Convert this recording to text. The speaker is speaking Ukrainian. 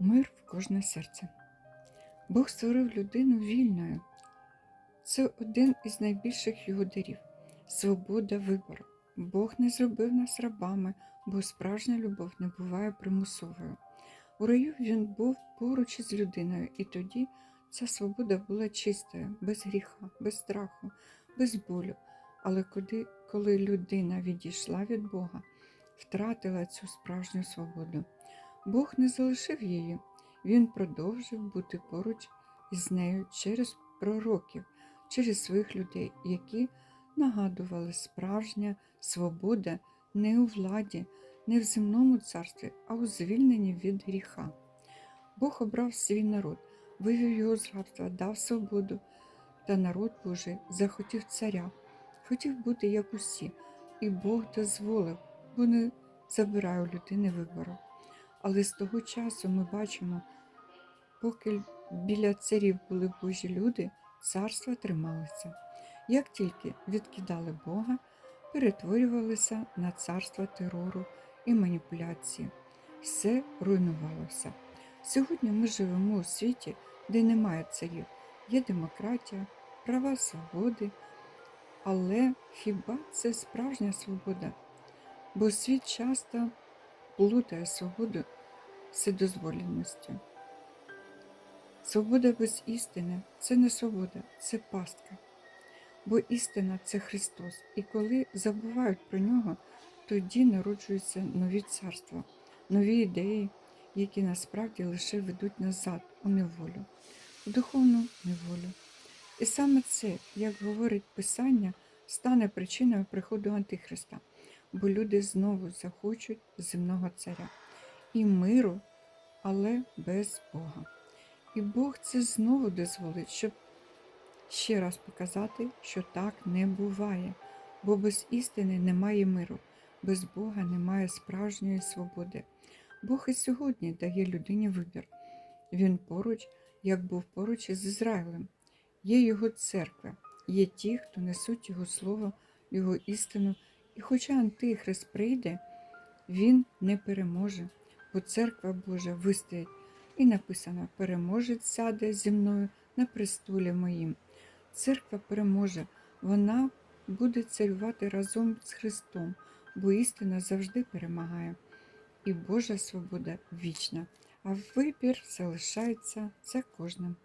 Мир в кожне серце. Бог створив людину вільною. Це один із найбільших його дарів свобода вибору. Бог не зробив нас рабами, бо справжня любов не буває примусовою. У раю він був поруч із людиною, і тоді ця свобода була чистою, без гріха, без страху, без болю. Але коли, коли людина відійшла від Бога, втратила цю справжню свободу. Бог не залишив її, він продовжив бути поруч із нею через пророків, через своїх людей, які нагадували справжня свобода не у владі, не в земному царстві, а у звільненні від гріха. Бог обрав свій народ, вивів його з рабства, дав свободу, та народ Божий захотів царя, хотів бути як усі, і Бог дозволив, бо не забирає у людини вибору. Але з того часу ми бачимо, поки біля царів були Божі люди, царства трималися. Як тільки відкидали Бога, перетворювалися на царство терору і маніпуляції. Все руйнувалося. Сьогодні ми живемо у світі, де немає царів, є демократія, права свободи. Але хіба це справжня свобода? Бо світ часто плутає свободу вседозволеністю. Свобода без істини це не свобода, це пастка. Бо істина це Христос, і коли забувають про нього, тоді народжуються нові царства, нові ідеї, які насправді лише ведуть назад у неволю, у духовну неволю. І саме це, як говорить Писання, стане причиною приходу Антихриста, бо люди знову захочуть земного царя і миру, але без Бога. І Бог це знову дозволить, щоб ще раз показати, що так не буває, бо без істини немає миру, без Бога немає справжньої свободи. Бог і сьогодні дає людині вибір. Він поруч, як був поруч із Ізраїлем. Є його церква, є ті, хто несуть його слово, його істину, і хоча Антихрист прийде, він не переможе, бо церква Божа вистоїть. І написано: переможець сяде зі мною на престолі моїм. Церква переможе, вона буде царювати разом з Христом, бо істина завжди перемагає. І Божа свобода вічна, а вибір залишається за кожним.